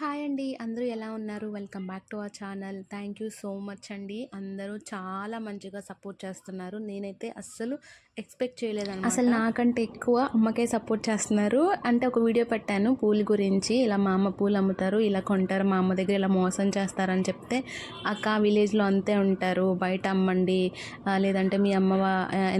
Hi అండి. అందరూ ఎలా ఉన్నారు? Welcome back to our channel. Thank you so much అండి. అందరూ చాలా మంచిగా సపోర్ట్ చేస్తున్నారు. నేనైతే అస్సలు ఎక్స్పెక్ట్ చేయలేదు అసలు నాకంటే ఎక్కువ అమ్మకే సపోర్ట్ చేస్తున్నారు. అంటే ఒక వీడియో పెట్టాను పూల గురించి. ఇలా మా అమ్మ పూలు అమ్ముతారు ఇలా కొంటారు మా అమ్మ దగ్గర ఇలా మోసం చేస్తారని చెప్తే అక్క విలేజ్లో అంతే ఉంటారు. బయట అమ్మండి. లేదంటే మీ అమ్మ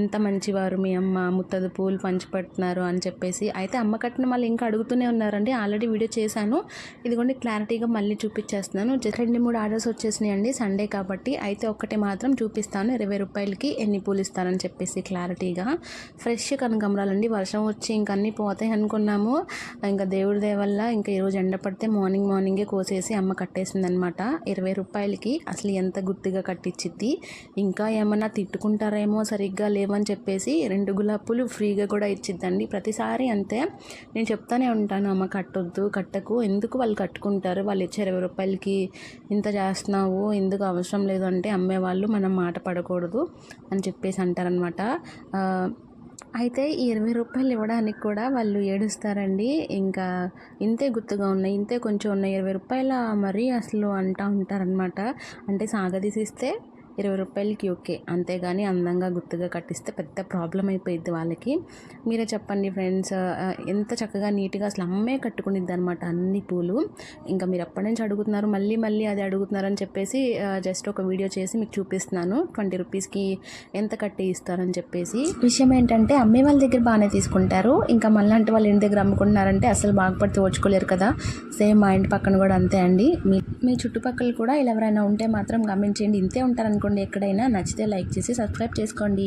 ఎంత మంచివారు మీ అమ్మ ముత్తదు పూలు పంచిపెడుతున్నారు అని చెప్పేసి. అయితే అమ్మ కట్టిన వాళ్ళు ఇంకా అడుగుతూనే ఉన్నారండి. ఆల్రెడీ వీడియో చేశాను. ఇదిగోండి క్లారిటీగా మళ్ళీ చూపించేస్తున్నాను. జస్ట్ రెండు మూడు ఆర్డర్స్ వచ్చేసినాయి అండి సండే కాబట్టి అయితే ఒక్కటి మాత్రం చూపిస్తాను. ఇరవై రూపాయలకి ఎన్ని పూలు ఇస్తారని చెప్పేసి క్లారిటీగా. ఫ్రెష్ కనకమరాలండి వర్షం వచ్చి ఇంక అన్నీ పోతాయి అనుకున్నాము. ఇంకా దేవుడి దేవల్ల ఇంకా ఈరోజు ఎండ పడితే మార్నింగ్ మార్నింగే కోసేసి అమ్మ కట్టేసిందనమాట. ఇరవై రూపాయలకి అసలు ఎంత గుర్తుగా కట్టించిద్ది ఇంకా ఏమన్నా తిట్టుకుంటారేమో సరిగ్గా లేవని చెప్పేసి రెండు గులాబీలు ఫ్రీగా కూడా ఇచ్చిద్దండి. ప్రతిసారి అంతే. నేను చెప్తానే ఉంటాను అమ్మ కట్టొద్దు కట్టకు. ఎందుకు వాళ్ళు పట్టుకుంటారు. వాళ్ళు ఇచ్చే ఇరవై రూపాయలకి ఇంత చేస్తున్నావు ఎందుకు అవసరం లేదు అంటే అమ్మేవాళ్ళు మనం మాట పడకూడదు అని చెప్పేసి అంటారనమాట అయితే ఈ ఇరవై రూపాయలు ఇవ్వడానికి కూడా వాళ్ళు ఏడుస్తారండి. ఇంకా ఇంతే గుర్తుగా ఉన్నాయి ఇంతే కొంచెం ఉన్నాయి. ఇరవై రూపాయల మరీ అసలు అంటూ ఉంటారనమాట అంటే సాగదీసిస్తే ఇరవై రూపాయలకి ఓకే. అంతేగాని అందంగా గుర్తుగా కట్టిస్తే పెద్ద ప్రాబ్లం అయిపోయింది వాళ్ళకి. మీరే చెప్పండి ఫ్రెండ్స్ ఎంత చక్కగా నీట్గా అసలు అమ్మే కట్టుకునిద్ది అనమాట అన్ని పూలు. ఇంకా మీరు ఎప్పటి నుంచి అడుగుతున్నారు మళ్ళీ మళ్ళీ అది అడుగుతున్నారని చెప్పేసి జస్ట్ ఒక వీడియో చేసి మీకు చూపిస్తున్నాను. ట్వంటీ రూపీస్కి ఎంత కట్టి ఇస్తారని చెప్పేసి. విషయం ఏంటంటే అమ్మే వాళ్ళ దగ్గర బాగానే తీసుకుంటారు. ఇంకా మళ్ళీ వాళ్ళు ఇంటి దగ్గర అమ్ముకుంటున్నారంటే అసలు బాగుపడితే ఓడ్చుకోలేరు కదా. సేమ్ మా ఇంటి పక్కన కూడా అంతే అండి. మీ మీ చుట్టుపక్కల కూడా ఇలా ఎవరైనా ఉంటే మాత్రం గమనించండి. ఇంతే ఉంటారనుకోండి ఎక్కడైనా నచ్చితే లైక్ చేసి సబ్స్క్రైబ్ చేసుకోండి.